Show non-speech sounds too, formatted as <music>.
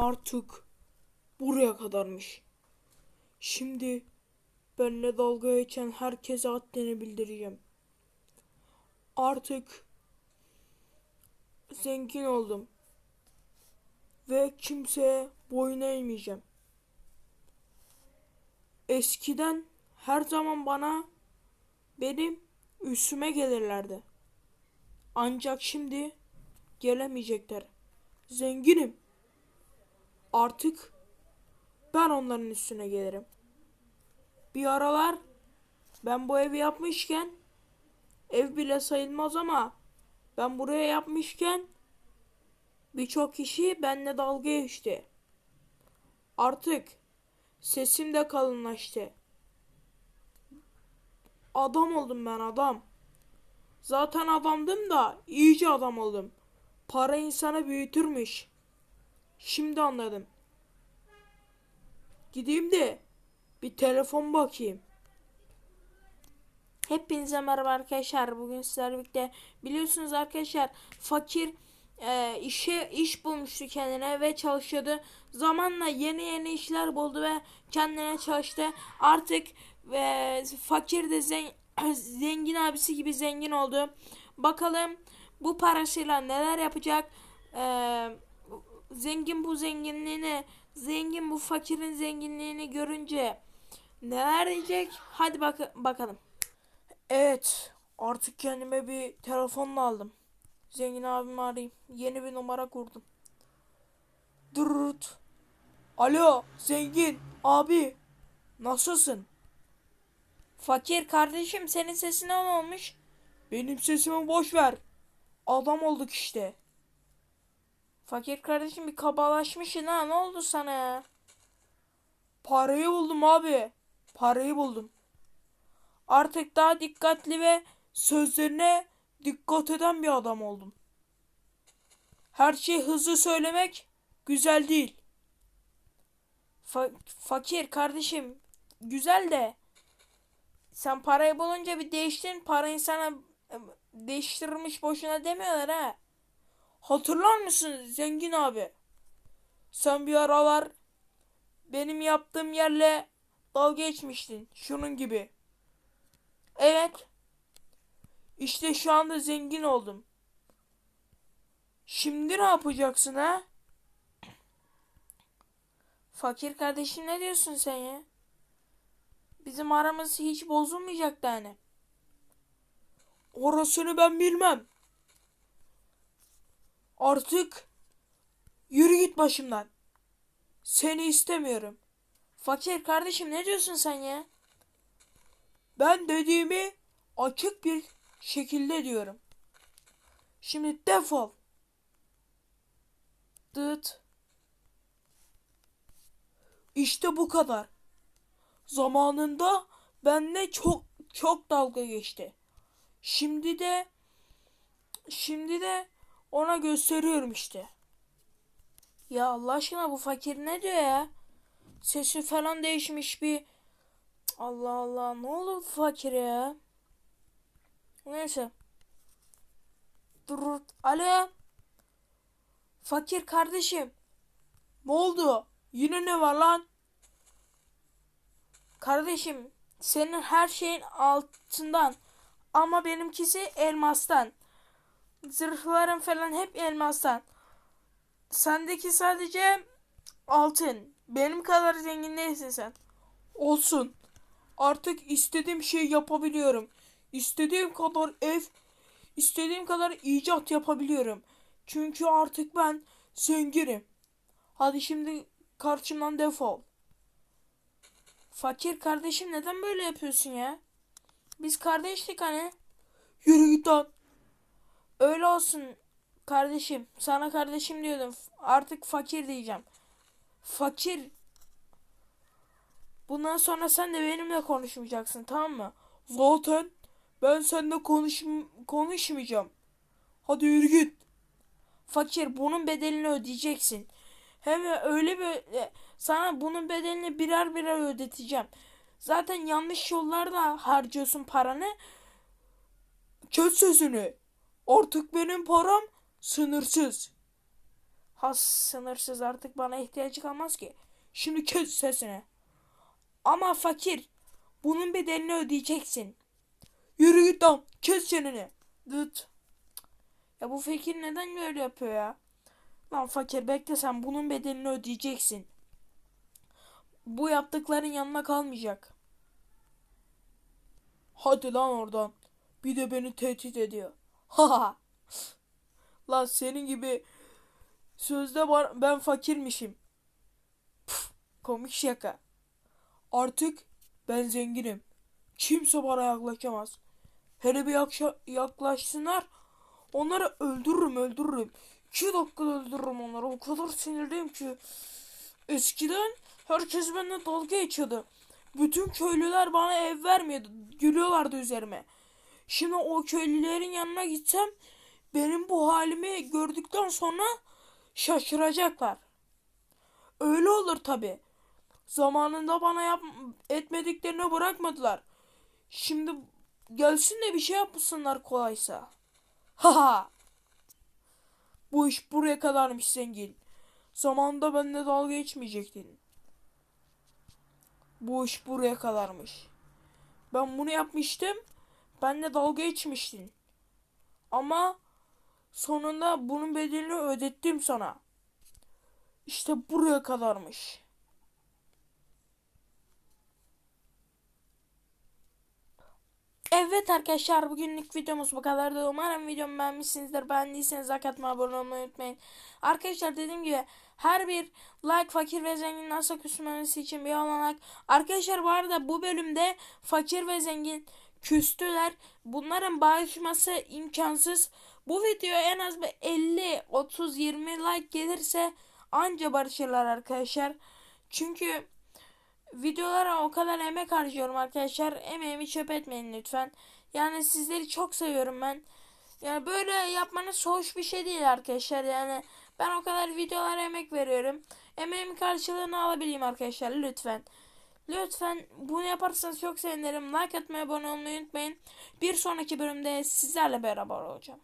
Artık buraya kadarmış. Şimdi benimle dalga geçen herkese haddini bildireceğim. Artık zengin oldum. Ve kimseye boyun eğmeyeceğim. Eskiden her zaman bana benim üstüme gelirlerdi. Ancak şimdi gelemeyecekler. Zenginim. Artık ben onların üstüne gelirim. Bir aralar ben bu evi yapmışken ev bile sayılmaz ama ben buraya yapmışken birçok kişi benimle dalga geçti. Artık sesim de kalınlaştı. Adam oldum ben adam. Zaten adamdım da iyice adam oldum. Para insanı büyütürmüş. Şimdi anladım. Gideyim de bir telefon bakayım. Hepinize merhaba arkadaşlar. Bugün sizlerle birlikte biliyorsunuz arkadaşlar fakir e, işe iş bulmuştu kendine ve çalışıyordu. Zamanla yeni yeni işler buldu ve kendine çalıştı. Artık e, fakir de zen, <clears throat> zengin abisi gibi zengin oldu. Bakalım bu parasıyla neler yapacak? E, zengin bu zenginliğini, zengin bu fakirin zenginliğini görünce neler diyecek? Hadi bak bakalım. Evet, artık kendime bir telefonla aldım. Zengin abimi arayayım. Yeni bir numara kurdum. Durut. Alo, zengin abi. Nasılsın? Fakir kardeşim senin sesine ne olmuş? Benim sesimi boş ver. Adam olduk işte. Fakir kardeşim bir kabalaşmışsın ha. Ne oldu sana? Parayı buldum abi. Parayı buldum. Artık daha dikkatli ve sözlerine dikkat eden bir adam oldum. Her şeyi hızlı söylemek güzel değil. Fa- fakir kardeşim güzel de sen parayı bulunca bir değiştin parayı sana e, değiştirmiş boşuna demiyorlar ha. Hatırlar mısın zengin abi? Sen bir aralar benim yaptığım yerle dalga geçmiştin. Şunun gibi. Evet. İşte şu anda zengin oldum. Şimdi ne yapacaksın ha? Fakir kardeşim ne diyorsun sen ya? Bizim aramız hiç bozulmayacak da hani. Orasını ben bilmem. Artık yürü git başımdan. Seni istemiyorum. Fakir kardeşim ne diyorsun sen ya? Ben dediğimi açık bir şekilde diyorum. Şimdi defol. Dıt. İşte bu kadar. Zamanında benle çok çok dalga geçti. Şimdi de şimdi de ona gösteriyorum işte. Ya Allah aşkına bu fakir ne diyor ya? Sesi falan değişmiş bir. Allah Allah ne oldu bu fakir ya? Neyse. Dur. Alo. Fakir kardeşim. Ne oldu? Yine ne var lan? Kardeşim senin her şeyin altından ama benimkisi elmastan. Zırhların falan hep elmastan. Sendeki sadece altın. Benim kadar zengin değilsin sen. Olsun. Artık istediğim şeyi yapabiliyorum. İstediğim kadar ev, istediğim kadar icat yapabiliyorum. Çünkü artık ben zenginim. Hadi şimdi karşımdan defol. Fakir kardeşim neden böyle yapıyorsun ya? Biz kardeşlik hani. Yürü git lan. Olsun kardeşim. Sana kardeşim diyordum. Artık fakir diyeceğim. Fakir. Bundan sonra sen de benimle konuşmayacaksın tamam mı? Zaten ben seninle konuş konuşmayacağım. Hadi yürü git. Fakir bunun bedelini ödeyeceksin. Hem öyle bir e, sana bunun bedelini birer birer ödeteceğim. Zaten yanlış yollarda harcıyorsun paranı. Kes sözünü. Artık benim param sınırsız. Has sınırsız artık bana ihtiyacı kalmaz ki. Şimdi kes sesini. Ama fakir bunun bedelini ödeyeceksin. Yürü git lan kes çeneni. Dıt. Ya bu fakir neden böyle yapıyor ya? Lan fakir bekle sen bunun bedelini ödeyeceksin. Bu yaptıkların yanına kalmayacak. Hadi lan oradan. Bir de beni tehdit ediyor. Ha <laughs> Lan senin gibi sözde var ben fakirmişim. Püf, komik şaka. Artık ben zenginim. Kimse bana yaklaşamaz. Hele bir yaklaşsınlar. Onları öldürürüm öldürürüm. İki dakikada öldürürüm onları. O kadar sinirliyim ki. Eskiden herkes benimle dalga geçiyordu. Bütün köylüler bana ev vermiyordu. Gülüyorlardı üzerime. Şimdi o köylülerin yanına gitsem benim bu halimi gördükten sonra şaşıracaklar. Öyle olur tabi. Zamanında bana yap etmediklerini bırakmadılar. Şimdi gelsin de bir şey yapsınlar kolaysa. Haha. Bu iş buraya kadarmış zengin. Zamanında benimle dalga geçmeyecektin. Bu iş buraya kadarmış. Ben bunu yapmıştım. Benimle dalga geçmiştin. Ama sonunda bunun bedelini ödettim sana. İşte buraya kadarmış. Evet arkadaşlar bugünlük videomuz bu kadardı. Umarım videomu beğenmişsinizdir. Beğendiyseniz like atmayı, abone olmayı unutmayın. Arkadaşlar dediğim gibi her bir like fakir ve zengin nasıl küsmemesi için bir olanak. Arkadaşlar bu arada bu bölümde fakir ve zengin küstüler. Bunların barışması imkansız. Bu videoya en az bir 50, 30, 20 like gelirse anca barışırlar arkadaşlar. Çünkü videolara o kadar emek harcıyorum arkadaşlar. Emeğimi çöp etmeyin lütfen. Yani sizleri çok seviyorum ben. Yani böyle yapmanız hoş bir şey değil arkadaşlar. Yani ben o kadar videolara emek veriyorum. Emeğimin karşılığını alabileyim arkadaşlar lütfen. Lütfen bunu yaparsanız çok sevinirim. Like atmayı, abone olmayı unutmayın. Bir sonraki bölümde sizlerle beraber olacağım.